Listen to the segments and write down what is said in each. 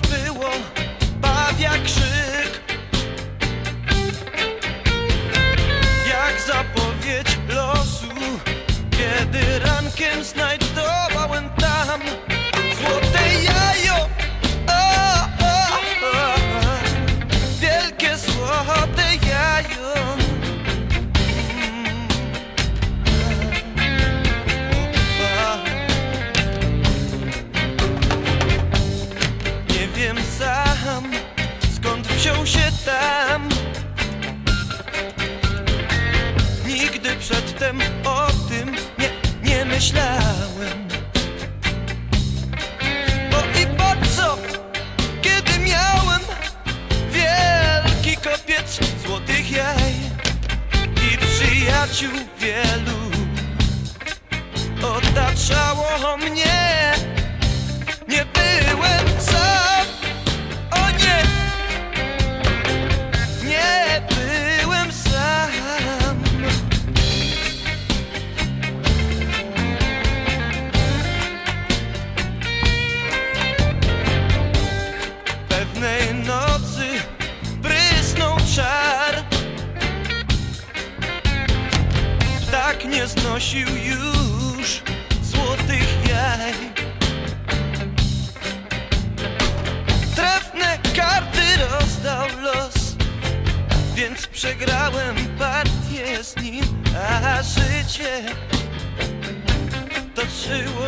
było wiem sam, skąd wziął się tam. Nigdy przedtem o tym nie, nie myślałem. Bo i po co, kiedy miałem wielki kopiec złotych jaj i przyjaciół wielu otaczało mnie. Nie byłem Przegrałem partię z nim A życie toczyło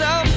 yourself